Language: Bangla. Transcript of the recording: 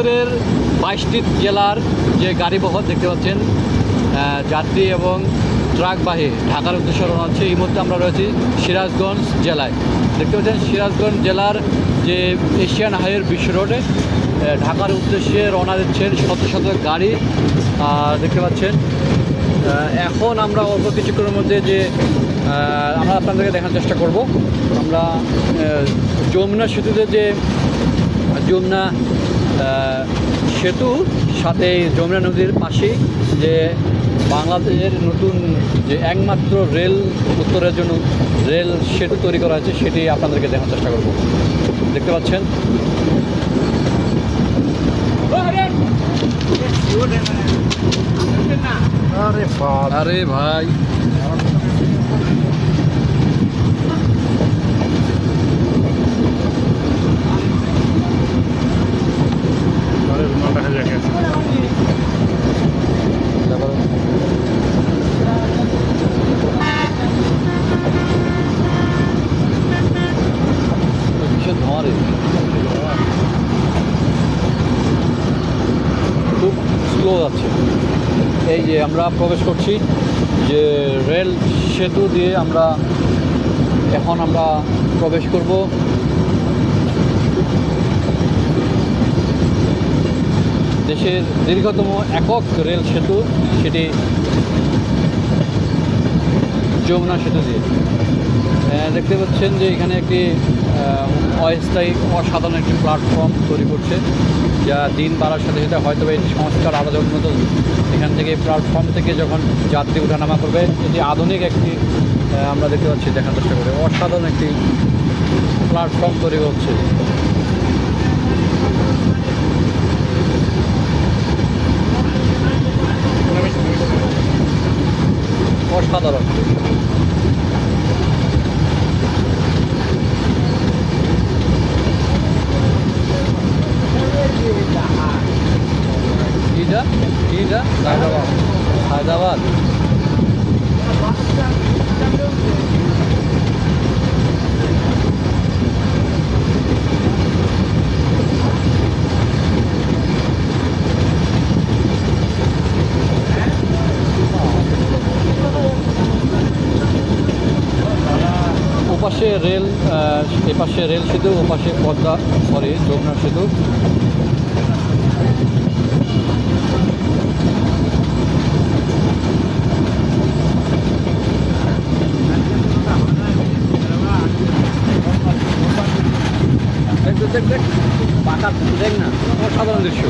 উত্তরের বাইশটি জেলার যে গাড়িবহর দেখতে পাচ্ছেন যাত্রী এবং ট্রাকবাহী ঢাকার উদ্দেশ্যে রওনা হচ্ছে। এই মুহূর্তে আমরা রয়েছি সিরাজগঞ্জ জেলায়। দেখতে পাচ্ছেন, সিরাজগঞ্জ জেলার যে এশিয়ান হাইওয়ের বিশ্ব রোডে ঢাকার উদ্দেশ্যে রওনা দিচ্ছেন শত শত গাড়ি। দেখতে পাচ্ছেন এখন আমরা অল্প কিছুক্ষণের মধ্যে যে আমরা আপনাদেরকে দেখার চেষ্টা করব। আমরা যমুনা সেতুতে যে, যমুনা সেতু সাথে যমুনা নদীর পাশেই যে বাংলাদেশের নতুন যে একমাত্র রেল উত্তরের জন্য রেল সেতু তৈরি করা হয়েছে সেটি আপনাদেরকে দেখার চেষ্টা করব। দেখতে পাচ্ছেন? আরে ভাই। কিসের খুব স্লো যাচ্ছে এই যে আমরা প্রবেশ করছি যে রেল সেতু দিয়ে আমরা এখন আমরা প্রবেশ করব। দেশের দীর্ঘতম একক রেল সেতু, সেটি যমুনা সেতু দিয়ে। দেখতে পাচ্ছেন যে এখানে একটি অস্থায়ী অসাধারণ একটি প্ল্যাটফর্ম তৈরি করছে, যা দিন বাড়ার সাথে সাথে হয়তো এটি সংস্কার আরও উন্নত এখান থেকে প্ল্যাটফর্ম থেকে যখন যাত্রী ওঠানামা করবে, এটি আধুনিক একটি আমরা দেখতে পাচ্ছি, দেখার চেষ্টা করে। অসাধারণ একটি প্ল্যাটফর্ম তৈরি হচ্ছে। অসাধারণ। কিটা হায়দ্রাবাদ। ওপাশে রেল এপাশে রেল সেতু ওপাশে পদ্মা সরি যমুনা সেতু। দেখ দেখ দেখ দেখ পাকা দেখ না অসাধারণ দৃশ্য।